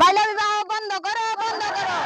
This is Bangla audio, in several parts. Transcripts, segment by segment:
বাল্য বিবাহ বন্ধ করো বন্ধ করো।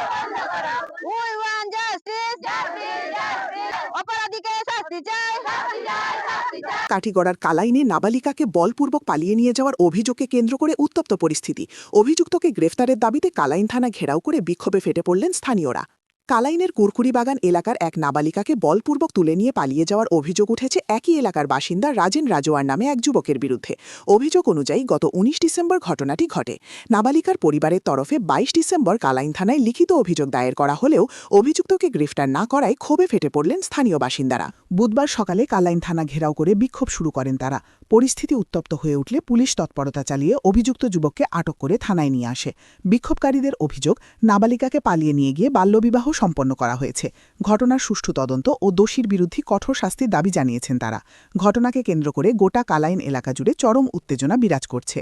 কালাইনে নাবালিকাকে বলপূর্বক পালিয়ে নিয়ে যাওয়ার অভিযোগকে কেন্দ্র করে উত্তপ্ত পরিস্থিতি। অভিযুক্তকে গ্রেফতারের দাবিতে কালাইন থানা ঘেরাও করে বিক্ষোভে ফেটে পড়লেন স্থানীয়রা। কালাইনের কুরকুরি বাগান এলাকার এক নাবালিকাকে বলপূর্বক তুলে নিয়ে পালিয়ে যাওয়ার অভিযোগ উঠেছে একই এলাকার বাসিন্দা রাজেন রাজোয়ার নামে এক যুবকের বিরুদ্ধে। অভিযোগ অনুযায়ী, গত উনিশ ডিসেম্বর ঘটনাটি ঘটে। নাবালিকার পরিবারের তরফে বাইশ ডিসেম্বর কালাইন থানায় লিখিত অভিযোগ দায়ের করা হলেও অভিযুক্তকে গ্রেফতার না করায় ক্ষোভে ফেটে পড়লেন স্থানীয় বাসিন্দারা। বুধবার সকালে কালাইন থানা ঘেরাও করে বিক্ষোভ শুরু করেন তারা। পরিস্থিতি উত্তপ্ত হয়ে উঠলে পুলিশ তৎপরতা চালিয়ে অভিযুক্ত যুবককে আটক করে থানায় নিয়ে আসে। বিক্ষোভকারীদের অভিযোগ, নাবালিকাকে পালিয়ে নিয়ে গিয়ে বাল্যবিবাহ সম্পন্ন করা হয়েছে। ঘটনার সুষ্ঠু তদন্ত ও দোষীর বিরুদ্ধে কঠোর শাস্তির দাবি জানিয়েছেন তারা। ঘটনাকে কেন্দ্র করে গোটা কালাইন এলাকা জুড়ে চরম উত্তেজনা বিরাজ করছে।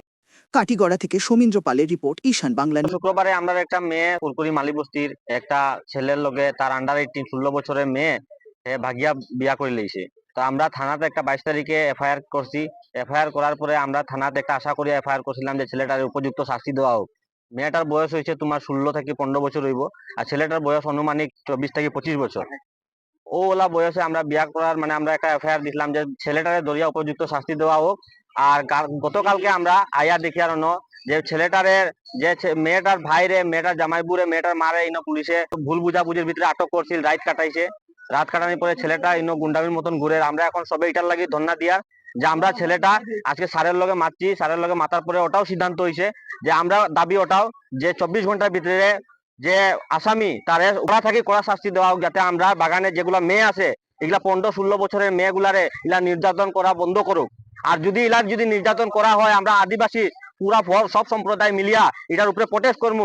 কাটিগড়া থেকে সমীন্দ্র পালের রিপোর্ট, ঈশান বাংলা শুক্রবারে আমরা একটা মেয়ে কুরকুরি মালি বস্তির একটা ছেলের লগে তার আন্ডার এইটিন ষোলো বছরের মেয়ে ভাগিয়া বিয়া করে লইছে। তো আমরা থানাতে একটা বাইশ তারিখে এফআইআর করছি। এফআইআর করার পরে আমরা থানাতে একটা আশা করি এফআইআর করছিলাম যে ছেলেটার উপযুক্ত শাস্তি দেওয়া হোক। মেয়েটার বয়স হয়েছে তোমার ষোলো থেকে পনেরো বছর হইব, আর ছেলেটার বয়স অনুমানিক চব্বিশ থেকে পঁচিশ বছর। ও ওলা বয়সে আমরা বিয়া করার মানে আমরা একটা এফআইআর দিছিলাম যে ছেলেটারে দরিয়া উপযুক্ত শাস্তি দেওয়া হোক, আর গতকালকে আমরা আয়া দেখিয়ার অন্য যে ছেলেটারের যে মেয়েটার ভাইরে, মেয়েটার জামাইবুরে মেয়েটার মারে ইনো পুলিশে ভুল বুঝাবুঝির ভিতরে আটক করছিল, রাত কাটাইছে। রাত কাটানোর পরে ছেলেটা ইনো গুন্ডামির মতন ঘুরে, আমরা এখন সবে এটার লাগি ধন্যা দিয়ার যে আমরা ছেলেটা আজকে সারের লগে মারছি সারের লগে মাতার পরে ওটাও সিদ্ধান্ত হয়েছে যে আমরা দাবি ওটাও যে চব্বিশ ঘণ্টার ভিতরে যে আসামি তারে ওরা থাকি কড়া শাস্তি দেওয়া হোক যাতে আমরা বাগানে যেগুলা মেয়ে আছে, এগুলা পনেরো ষোলো বছরের মেয়েগুলারে এগুলা নির্যাতন করা বন্ধ করুক। আর যদি এলার যদি নির্যাতন করা হয়, আমরা আদিবাসী পুরা সব সম্প্রদায় মিলিয়া এটার উপরে প্রটেস্ট করব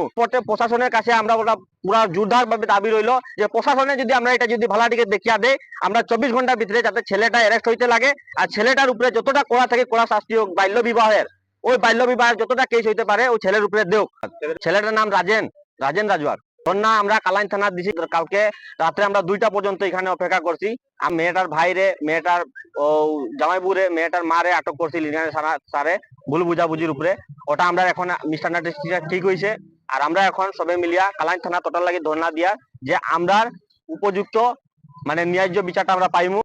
প্রশাসনের কাছে আমরা ওটা পুরা জোরদার ভাবে দাবি রইল যে প্রশাসনে যদি আমরা এটা যদি ভালাটিকে দেখিয়া দেয় আমরা চব্বিশ ঘণ্টার ভিতরে যাতে ছেলেটা অ্যারেস্ট হইতে লাগে আর ছেলেটার উপরে যতটা কড়া থাকে কড়া শাস্তি হোক, বাল্য বিবাহের, ওই বাল্য বিবাহের যতটা কেস হইতে পারে ওই ছেলের উপরে দেওক ছেলেটার নাম রাজেন রাজেন রাজওয়ার। না আমরা কালাইন থানা দিছি কালকে রাত্রে আমরা দুইটা পর্যন্ত এখানে অপেক্ষা করছি। আর মেয়েটার ভাইরে, মেয়েটার ও জামাইবুরে, মেয়েটার মারে আটক করছি এখানে সারে। ভুল বুঝাবুঝির উপরে। ওটা আমরা এখন মিসআন্ডারস্ট্যান্ডিং ঠিক হয়েছে আর আমরা এখন সবে মিলিয়া কালাইন থানা টোটাল লাগে ধর্ণা দিয়া যে আমরা উপযুক্ত মানে ন্যায্য বিচারটা আমরা পাইমু।